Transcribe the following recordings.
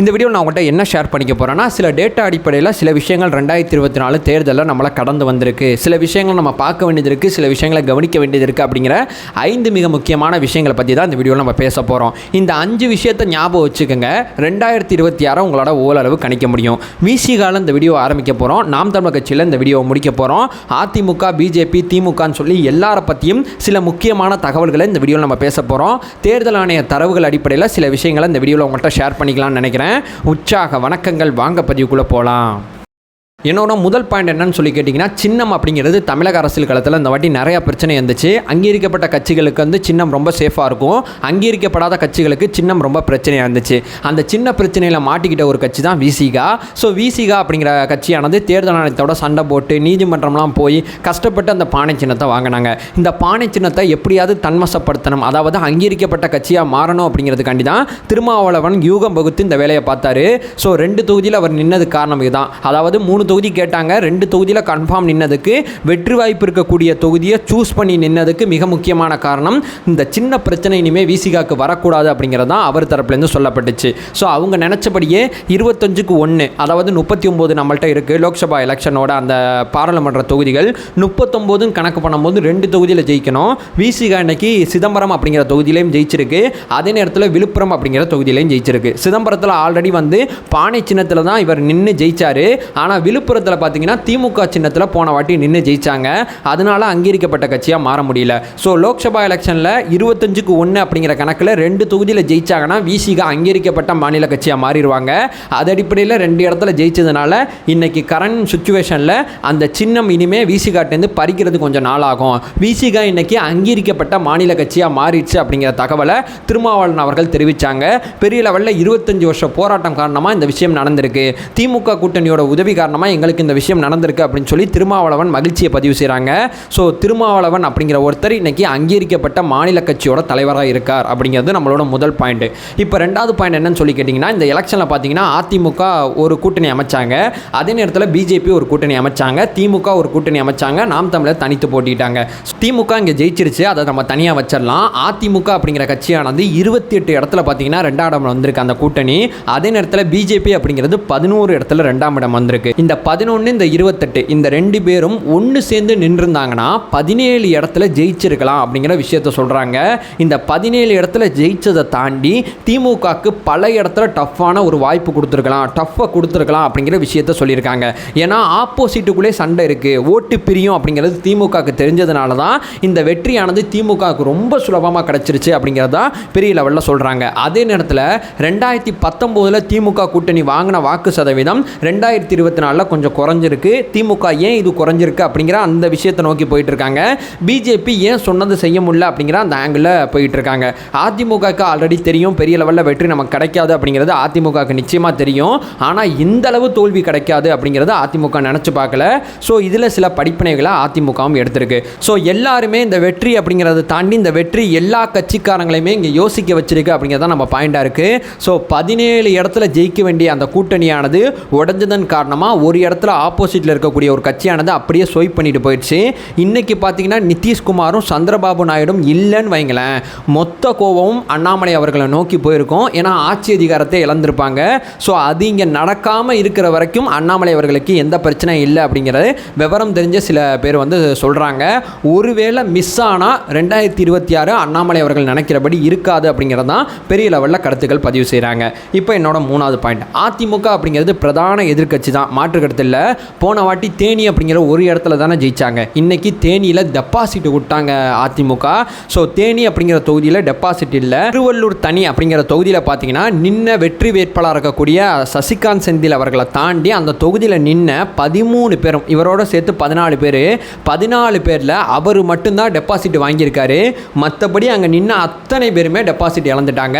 இந்த வீடியோ நான் உங்கள்கிட்ட என்ன ஷேர் பண்ணிக்க போகிறேன்னா சில டேட்டா அடிப்படையில் சில விஷயங்கள் ரெண்டாயிரத்தி இருபத்தி நாலு தேர்தலில் நம்மளை கடந்து வந்திருக்கு. சில விஷயங்கள் நம்ம பார்க்க வேண்டியது இருக்குது சில விஷயங்களை கவனிக்க வேண்டியது இருக்குது அப்படிங்கிற ஐந்து மிக முக்கியமான விஷயங்களை பற்றி தான் இந்த வீடியோவில் நம்ம பேச போகிறோம் இந்த அஞ்சு விஷயத்தை ஞாபகம் வச்சுக்கோங்க. ரெண்டாயிரத்தி இருபத்தி ஆறு உங்களோட ஓரளவு கணிக்க முடியும். விசிகால இந்த வீடியோ ஆரம்பிக்க போகிறோம் நாம் தமிழ் கட்சியில் இந்த வீடியோவை முடிக்க போகிறோம் அதிமுக பிஜேபி திமுகன்னு சொல்லி எல்லாரை பற்றியும் சில முக்கியமான தகவல்களை இந்த வீடியோவில் நம்ம பேச போகிறோம் தேர்தல் ஆணைய தரவுகள் அடிப்படையில் சில விஷயங்களை இந்த வீடியோவில் உங்கள்கிட்ட ஷேர் பண்ணிக்கலாம்னு நினைக்கிறேன். உற்சாக வணக்கங்கள் வாங்க பதிவுக்குள்ளே போகலாம் என்னோட முதல் பாயிண்ட் என்னன்னு சொல்லி கேட்டிங்கன்னா சின்னம் அப்படிங்கிறது தமிழக அரசியல் களத்தில் இந்த வாட்டி நிறையா பிரச்சனை இருந்துச்சு அங்கீகரிக்கப்பட்ட கட்சிகளுக்கு வந்து சின்னம் ரொம்ப சேஃபாக இருக்கும். அங்கீகரிக்கப்படாத கட்சிகளுக்கு சின்னம் ரொம்ப பிரச்சனையாக இருந்துச்சு. அந்த சின்ன பிரச்சனையில் மாட்டிக்கிட்ட ஒரு கட்சி தான் விசிகா ஸோ விசிகா அப்படிங்கிற கட்சியானது தேர்தல் ஆணையத்தோட சண்டை போட்டு நீதிமன்றம்லாம் போய் கஷ்டப்பட்டு அந்த பானை சின்னத்தை வாங்கினாங்க. இந்த பானை சின்னத்தை எப்படியாவது தன்வசப்படுத்தணும் அதாவது அங்கீகரிக்கப்பட்ட கட்சியாக மாறணும் அப்படிங்கிறதுக்காண்டி தான் திருமாவளவன் யூகம் வகுத்து இந்த வேலையை பார்த்தாரு. ஸோ ரெண்டு தொகுதியில் அவர் நின்னது காரணம் இதுதான். அதாவது மூணு தொகுதி கேட்டாங்க. ரெண்டு தொகுதியில் கன்ஃபார்ம் நின்னதுக்கு வெற்றி வாய்ப்பு இருக்கக்கூடிய தொகுதியை சூஸ் பண்ணி நின்னதுக்கு மிக முக்கியமான காரணம் இந்த சின்ன பிரச்சனை இனிமேல் விசிகாக்கு வரக்கூடாது அப்படிங்கிறது தான் அவர் தரப்புலேருந்து சொல்லப்பட்டுச்சு. ஸோ அவங்க நினச்சபடியே இருபத்தஞ்சுக்கு ஒன்று அதாவது முப்பத்தி ஒம்பது நம்மள்ட்ட இருக்குது லோக்சபா எலெக்ஷனோட அந்த பாராளுமன்ற தொகுதிகள். முப்பத்தொம்போதுன்னு கணக்கு பண்ணும்போது ரெண்டு தொகுதியில் ஜெயிக்கணும். விசிகா இன்னைக்கு சிதம்பரம் அப்படிங்கிற தொகுதியிலையும் ஜெயிச்சிருக்கு. அதே நேரத்தில் விழுப்புரம் அப்படிங்கிற தொகுதியிலையும் ஜெயிச்சிருக்கு. சிதம்பரத்தில் ஆல்ரெடி வந்து பானை சின்னத்தில் தான் இவர் நின்று ஜெயிச்சாரு. ஆனால் விழுப்புரம் விழுப்புரத்தில் பார்த்தீங்கன்னா திமுக சின்னத்தில் போன வாட்டி நின்று ஜெயிச்சாங்க. அதனால அங்கீகரிக்கப்பட்ட கட்சியாக மாற முடியல. ஸோ லோக்சபா எலெக்ஷனில் இருபத்தஞ்சுக்கு ஒன்று அப்படிங்கிற கணக்கில் ரெண்டு தொகுதியில் ஜெயிச்சாங்கன்னா விசிகா அங்கீகரிக்கப்பட்ட மாநில கட்சியாக மாறிடுவாங்க. அது அடிப்படையில் ரெண்டு இடத்துல ஜெயிச்சதுனால இன்னைக்கு கரண்ட் சுச்சுவேஷனில் அந்த சின்னம் இனிமேல் விசிகாட்டேருந்து பறிக்கிறது கொஞ்சம் நாள் ஆகும் விசிகா இன்னைக்கு அங்கீகரிக்கப்பட்ட மாநில கட்சியாக மாறிடுச்சு அப்படிங்கிற தகவலை திருமாவளவன் அவர்கள் தெரிவித்தாங்க பெரிய லெவலில் இருபத்தஞ்சு வருஷம் போராட்டம் காரணமாக இந்த விஷயம் நடந்திருக்கு. திமுக கூட்டணியோட உதவி காரணமாக எங்களுக்கு இந்த விஷயம் நடந்திருக்கு அப்படின்னு சொல்லி திருமாவளவன் மகிழ்ச்சியை பதிவு செய்கிறாங்க ஸோ திருமாவளவன் அப்படிங்கிற ஒருத்தர் இன்னைக்கு அங்கீகரிக்கப்பட்ட மாநில கட்சியோட தலைவராக இருக்கார் அப்படிங்கிறது நம்மளோட முதல் பாயிண்ட் இப்போ ரெண்டாவது பாயிண்ட் என்னன்னு சொல்லி கேட்டிங்கன்னா இந்த எலெக்ஷனில் பார்த்தீங்கன்னா அதிமுக ஒரு கூட்டணி அமைச்சாங்க. அதே நேரத்தில் பிஜேபி ஒரு கூட்டணி அமைச்சாங்க. திமுக ஒரு கூட்டணி அமைச்சாங்க. நாம் தமிழர் தனித்து போட்டிட்டாங்க. திமுக இங்கே ஜெயிச்சிருச்சு. அதை நம்ம தனியாக வச்சிடலாம். அதிமுக அப்படிங்கிற கட்சியானது இருபத்தி எட்டு இடத்துல பார்த்தீங்கன்னா ரெண்டாம் இடம் வந்திருக்கு அந்த கூட்டணி. அதே நேரத்தில் பிஜேபி அப்படிங்கிறது பதினோரு இடத்துல ரெண்டாம் இடம் வந்திருக்கு. இந்த பதினொன்று இந்த இருபத்தெட்டு இந்த ரெண்டு பேரும் ஒன்று சேர்ந்து நின்றுருந்தாங்கன்னா பதினேழு இடத்துல ஜெயிச்சிருக்கலாம் அப்படிங்கிற விஷயத்த சொல்கிறாங்க இந்த பதினேழு இடத்துல ஜெயிச்சதை தாண்டி திமுகவுக்கு பல இடத்துல டஃப்பான ஒரு வாய்ப்பு கொடுத்துருக்கலாம் டஃப்பை கொடுத்துருக்கலாம் அப்படிங்கிற விஷயத்த சொல்லியிருக்காங்க. ஏன்னா ஆப்போசிட்டுக்குள்ளே சண்டை இருக்குது ஓட்டு பிரியும் அப்படிங்கிறது திமுகவுக்கு தெரிஞ்சதுனால தான் இந்த வெற்றியானது திமுகவுக்கு ரொம்ப சுலபமாக கிடச்சிருச்சு அப்படிங்கிறதா பெரிய லெவலில் சொல்கிறாங்க அதே நேரத்தில் ரெண்டாயிரத்தி பத்தொம்போதில் திமுக கூட்டணி வாங்கின வாக்கு சதவீதம் ரெண்டாயிரத்தி இருபத்தி நாலில் கொஞ்சம் குறைஞ்சிருக்கு. திமுக ஏன் இது குறைஞ்சிருக்கு அப்படிங்கிற அந்த விஷயத்தை நோக்கி போயிட்டு இருக்காங்க பிஜேபி ஏன் சொன்னது செய்ய முடியல அப்படிங்கிற அந்த ஆங்கிளில் போயிட்டு இருக்காங்க அதிமுகவுக்கு ஆல்ரெடி தெரியும் பெரிய லெவலில் வெற்றி நமக்கு கிடைக்காது அப்படிங்கிறது அதிமுகவுக்கு நிச்சயமாக தெரியும். ஆனால் இந்த அளவு தோல்வி கிடைக்காது அப்படிங்கிறது அதிமுக நினச்சி பார்க்கல. ஸோ இதில் சில படிப்பினைகளை அதிமுகவும் எடுத்திருக்கு. ஸோ எல்லாருமே இந்த வெற்றி அப்படிங்கிறத தாண்டி இந்த வெற்றி எல்லா கட்சிக்காரங்களையுமே இங்கே யோசிக்க வச்சிருக்கு அப்படிங்கிறது தான் நம்ம பாயிண்டாக இருக்குது ஸோ பதினேழு இடத்துல ஜெயிக்க வேண்டிய அந்த கூட்டணியானது உடஞ்சதன் காரணமாக ஒரு இடத்துல ஆப்போசிட்டில் இருக்கக்கூடிய ஒரு கட்சியானது அப்படியே ஸ்வைப் பண்ணிட்டு போயிடுச்சு. இன்றைக்கி பார்த்தீங்கன்னா நிதிஷ்குமாரும் சந்திரபாபு நாயுடும் இல்லைன்னு வைங்களேன். மொத்த கோபமும் அண்ணாமலை அவர்களை நோக்கி போயிருக்கோம். ஏன்னா ஆட்சி அதிகாரத்தை இழந்திருப்பாங்க. ஸோ அது இங்கே நடக்காமல் இருக்கிற வரைக்கும் அண்ணாமலை அவர்களுக்கு எந்த பிரச்சனையும் இல்லை அப்படிங்கிறது விவரம் தெரிஞ்ச சில பேர் வந்து சொல்கிறாங்க ஒருவேளை மிஸ் ஆனால் ரெண்டாயிரத்தி இருபத்தி ஆறு அண்ணாமலை அவர்கள் நினைக்கிறபடி இருக்காது அப்படிங்கிறது தான் பெரிய லெவலில் கருத்துக்கள் பதிவு செய்கிறாங்க இப்போ என்னோட மூணாவது பாயிண்ட் அதிமுக அப்படிங்கிறது பிரதான எதிர்க்கட்சி தான். மாற்று இடத்துல போன வாட்டி தேனி அப்படிங்கிற ஒரு இடத்துல தானே ஜெயிச்சாங்க. இன்னைக்கு தேனியில் டெபாசிட் விட்டாங்க அதிமுக. ஸோ தேனி அப்படிங்கிற தொகுதியில் டெபாசிட் இல்லை. திருவள்ளூர் தனி அப்படிங்கிற தொகுதியில் பார்த்தீங்கன்னா நின்ன வெற்றி வேட்பாளராக இருக்கக்கூடிய சசிகாந்த் செந்தில் அவர்களை தாண்டி அந்த தொகுதியில் நின்ன பதிமூணு பேரும் இவரோட சேர்த்து பதினாலு பேர் பதினாலு பேரில் அவர் மட்டும்தான் டெபாசிட் வாங்கியிருக்காரு. மற்றபடி அங்கே நின்ன அத்தனை பேருமே டெபாசிட் இழந்துட்டாங்க.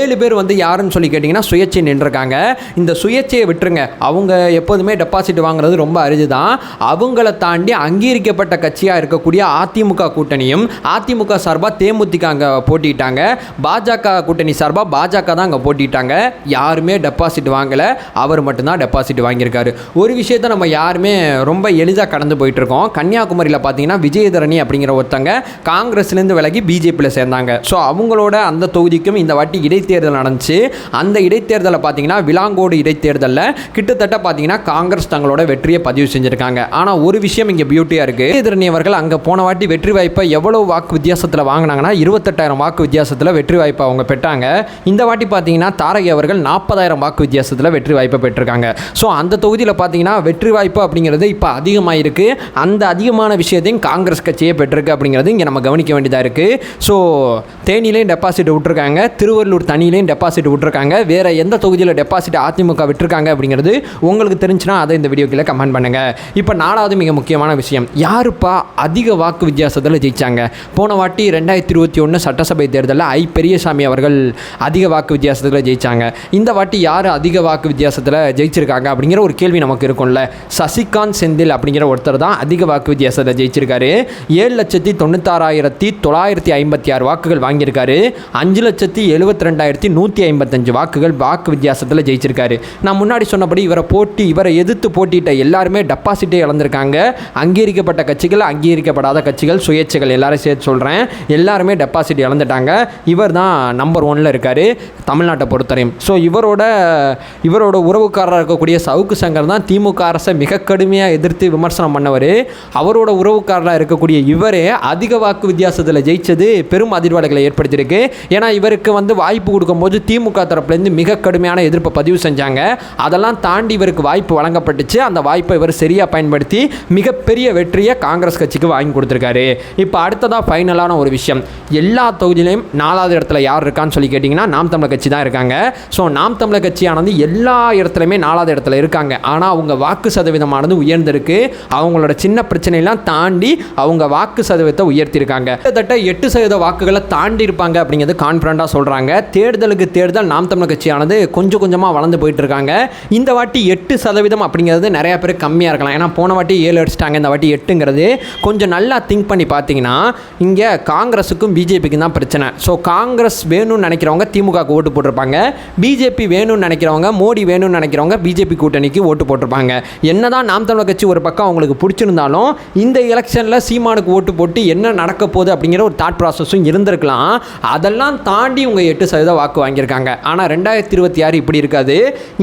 ஏழு பேர் வந்து யாருன்னு சொல்லி கேட்டிங்கன்னா சுயேட்சை நின்றுருக்காங்க. இந்த சுயேட்சையை விட்டுருங்க. அவங்க எப்போதுமே டெபாசிட் வாங்குறது ரொம்ப அரிது தான் அவங்கள தாண்டி அங்கீகரிக்கப்பட்ட கட்சியாக இருக்கக்கூடிய அதிமுக கூட்டணியும் அதிமுக சார்பாக தேமுதிக அங்கே போட்டிட்டாங்க. பாஜக கூட்டணி சார்பாக பாஜக தான் அங்கே போட்டிட்டாங்க. யாருமே டெபாசிட் வாங்கலை. அவர் மட்டும்தான் டெபாசிட் வாங்கியிருக்காரு. ஒரு விஷயத்தை நம்ம யாருமே ரொம்ப எளிதாக கடந்து போயிட்டு இருக்கோம் கன்னியாகுமரியில் பார்த்தீங்கன்னா விஜயதரணி அப்படிங்கிற ஒருத்தங்க காங்கிரஸ்லேருந்து விலகி பிஜேபியில் சேர்ந்தாங்க. ஸோ அவங்களோட அந்த தொகுதிக்கும் இந்த வாட்டி இடைத்தேர்தல் நடந்துச்சு. அந்த இடைத்தேர்தலை பார்த்தீங்கன்னா விலாங்கோடு இடைத்தேர்தலில் கிட்டத்தட்ட பார்த்தீங்கன்னா காங்கிரஸ் காங்கிரஸ் தங்களோட வெற்றியை பதிவு செஞ்சுருக்காங்க. ஆனால் ஒரு விஷயம் இங்கே பியூட்டியாக இருக்குது விஜயதரணி அவர்கள் அங்கே போன வாட்டி வெற்றி வாய்ப்பை எவ்வளோ வாக்கு வித்தியாசத்தில் வாங்கினாங்கன்னா இருபத்தெட்டாயிரம் வாக்கு வித்தியாசத்தில் வெற்றி வாய்ப்பை அவங்க பெற்றாங்க. இந்த வாட்டி பார்த்தீங்கன்னா தாரகி அவர்கள் நாற்பதாயிரம் வாக்கு வித்தியாசத்தில் வெற்றி வாய்ப்பை பெற்றிருக்காங்க. ஸோ அந்த தொகுதியில் பார்த்தீங்கன்னா வெற்றி வாய்ப்பு அப்படிங்கிறது இப்போ அதிகமாக இருக்குது அந்த அதிகமான விஷயத்தையும் காங்கிரஸ் கட்சியே பெற்றிருக்கு அப்படிங்கிறது இங்கே நம்ம கவனிக்க வேண்டியதாக இருக்குது ஸோ தேனிலையும் டெபாசிட் விட்டுருக்காங்க. திருவள்ளூர் தனியிலையும் டெபாசிட் விட்டுருக்காங்க. வேறு எந்த தொகுதியில் டெபாசிட் அதிமுக விட்டுருக்காங்க அப்படிங்கிறது உங்களுக்கு தெரிஞ்சுன்னா அதை இந்த வீடியோக்கில் கமெண்ட் பண்ணுங்கள் இப்போ நாலாவது மிக முக்கியமான விஷயம் யாருப்பா அதிக வாக்கு வித்தியாசத்தில் ஜெயித்தாங்க போன வாட்டி ரெண்டாயிரத்தி இருபத்தி ஒன்று சட்டசபை தேர்தலில் ஐ பெரியசாமி அவர்கள் அதிக வாக்கு வித்தியாசத்தில் ஜெயிச்சாங்க. இந்த வாட்டி யார் அதிக வாக்கு வித்தியாசத்தில் ஜெயிச்சிருக்காங்க அப்படிங்கிற ஒரு கேள்வி நமக்கு இருக்கும்ல. சசிகாந்த் செந்தில் அப்படிங்கிற ஒருத்தர் தான் அதிக வாக்கு வித்தியாசத்தில் ஜெயிச்சிருக்காரு. ஏழு லட்சத்தி தொண்ணூத்தாறாயிரத்தி தொள்ளாயிரத்தி ஐம்பத்தி ஆறு வாக்குகள் வாங்கியிருக்காரு. அஞ்சு லட்சத்தி எழுபத்தி ரெண்டாயிரத்தி நூற்றி ஐம்பத்தஞ்சு வாக்குகள் வாக்கு வித்தியாசத்தில் ஜெயிச்சிருக்காரு. நான் முன்னாடி சொன்னபடி இவரை போட்டி இவரை எது எதிர்த்து போட்டியிட்ட எல்லாருமே டெபாசிட்டே இழந்திருக்காங்க. அங்கீகரிக்கப்பட்ட கட்சிகள் அங்கீகரிக்கப்படாத கட்சிகள் சுயேட்சைகள் எல்லாரும் சேர்த்து சொல்கிறேன் எல்லாருமே டெபாசிட் இழந்துட்டாங்க. இவர் தான் நம்பர் ஒன்ல இருக்கார் தமிழ்நாட்டை பொறுத்தவரையும். ஸோ இவரோட இவரோட உறவுக்காரராக இருக்கக்கூடிய சவுக்கு சங்கர் தான் திமுக அரசை மிக கடுமையாக எதிர்த்து விமர்சனம் பண்ணவர். அவரோட உறவுக்காரராக இருக்கக்கூடிய இவரே அதிக வாக்கு வித்தியாசத்தில் ஜெயிச்சது பெரும் அதிர்வலைகளை ஏற்படுத்தியிருக்கு. ஏன்னா இவருக்கு வந்து வாய்ப்பு கொடுக்கும்போது திமுக தரப்புலேருந்து மிக கடுமையான எதிர்ப்பை பதிவு செஞ்சாங்க. அதெல்லாம் தாண்டி இவருக்கு வாய்ப்பு வழங்கப்பட்டுச்சு. அந்த வாய்ப்பை இவர் சரியாக பயன்படுத்தி மிகப்பெரிய வெற்றியை காங்கிரஸ் கட்சிக்கு வாங்கி கொடுத்துருக்காரு. இப்போ அடுத்ததாக ஃபைனலான ஒரு விஷயம். எல்லா தொகுதியிலையும் நாலாவது இடத்துல யார் இருக்கான்னு சொல்லி கேட்டிங்கன்னா நாம் தமிழர் கட்சி தான் இருக்காங்க. ஸோ நாம் தமிழர் கட்சியானது எல்லா இடத்துலையுமே நாலாவது இடத்துல இருக்காங்க. ஆனால் அவங்க வாக்கு சதவீதமானது உயர்ந்திருக்கு. அவங்களோட சின்ன பிரச்சனையெல்லாம் தாண்டி அவங்க வாக்கு சதவீதத்தை உயர்த்தியிருக்காங்க. கிட்டத்தட்ட எட்டு சதவீத வாக்குகளை தாண்டி இருப்பாங்க அப்படிங்கிறது கான்ஃபிடண்ட்டாக சொல்கிறாங்க தேர்தலுக்கு தேர்தல் நாம் தமிழர் கட்சியானது கொஞ்சம் கொஞ்சமாக வளர்ந்து போயிட்டு இருக்காங்க. இந்த வாட்டி எட்டு சதவீதம் அப்படிங்கிறது நிறையா பேர் கம்மியாக இருக்கலாம். ஏன்னா போன வாட்டி ஏழு அடிச்சிட்டாங்க இந்த வாட்டி எட்டுங்கிறது கொஞ்சம் நல்லா திங்க் பண்ணி பார்த்தீங்கன்னா இங்கே காங்கிரஸுக்கும் பிஜேபிக்கும் தான் பிரச்சனை. ஸோ காங்கிரஸ் வேணும்னு நினைக்கிறவங்க திமுகவுக்கு ஓட்டு போட்டிருப்பாங்க. பிஜேபி வேணும்னு நினைக்கிறவங்க மோடி வேணும்னு நினைக்கிறவங்க பிஜேபி கூட்டணிக்கு ஓட்டு போட்டிருப்பாங்க. என்னதான் நாம் தமிழர் கட்சி ஒரு பக்கம் அவங்களுக்கு பிடிச்சிருந்தாலும் இந்த எலெக்ஷனில் சீமானுக்கு ஓட்டு போட்டு என்ன நடக்க போகுது அப்படிங்கிற ஒரு தாட் ப்ராசஸும் இருந்திருக்கலாம். அதெல்லாம் தாண்டி உங்கள் எட்டு சதவீத வாக்கு வாங்கியிருக்காங்க. ஆனால் ரெண்டாயிரத்தி இருபத்தி ஆறு இப்படி இருக்காது.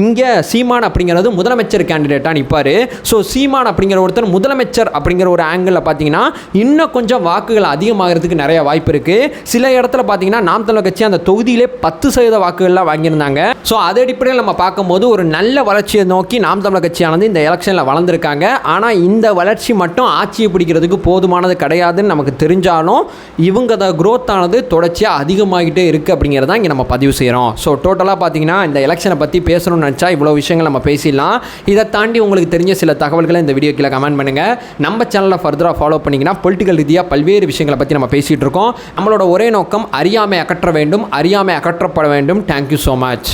இங்கே சீமான் அப்படிங்கிறது முதலமைச்சர் கேண்டிடேட்டாக நிற்பார் ஸோ சீமான் அப்படிங்கிற ஒருத்தர் முதலமைச்சர் அப்படிங்கிற ஒரு ஆங்கிளில் பார்த்தீங்கன்னா இன்னும் கொஞ்சம் வாக்குகள் அதிகமாகிறதுக்கு நிறைய வாய்ப்பு இருக்குது சில இடத்துல பார்த்தீங்கன்னா நாம் தமிழர் கட்சி அந்த தொகுதியிலே பத்து சதவீத வாக்குகள்லாம் வாங்கியிருந்தாங்க. ஸோ அதே அடிப்படையில் நம்ம பார்க்கும்போது ஒரு நல்ல வளர்ச்சியை நோக்கி நாம் தமிழர் கட்சியானது இந்த எலெக்ஷனில் வளர்ந்துருக்காங்க. ஆனால் இந்த வளர்ச்சி மட்டும் ஆட்சியை பிடிக்கிறதுக்கு போதுமானது கிடையாதுன்னு நமக்கு தெரிஞ்சாலும் இவங்க த growth ஆனது தொடர்ச்சியாக அதிகமாகிட்டே இருக்குது அப்படிங்கிறத இங்கே நம்ம பதிவு செய்கிறோம் ஸோ டோட்டலாக பார்த்தீங்கன்னா இந்த எலெக்ஷனை பற்றி பேசணும்னு நினச்சா இவ்வளோ விஷயங்கள் நம்ம பேசிடலாம். இதை தாண்டி உங்களுக்கு தெரிஞ்ச சில தகவல்களை இந்த வீடியோ கீழே கமெண்ட் பண்ணுங்கள் நம்ம சேனலை ஃபர்தராக ஃபாலோ பண்ணிங்கன்னா பொலிட்டிக்கல் ரீதியாக பல்வேறு விஷயங்களை பற்றி நம்ம பேசிகிட்டு இருக்கோம். நம்மளோட ஒரே நோக்கம் அறியாமை அகற்ற வேண்டும் அறியாமை அகற்றப்பட வேண்டும். Thank you so much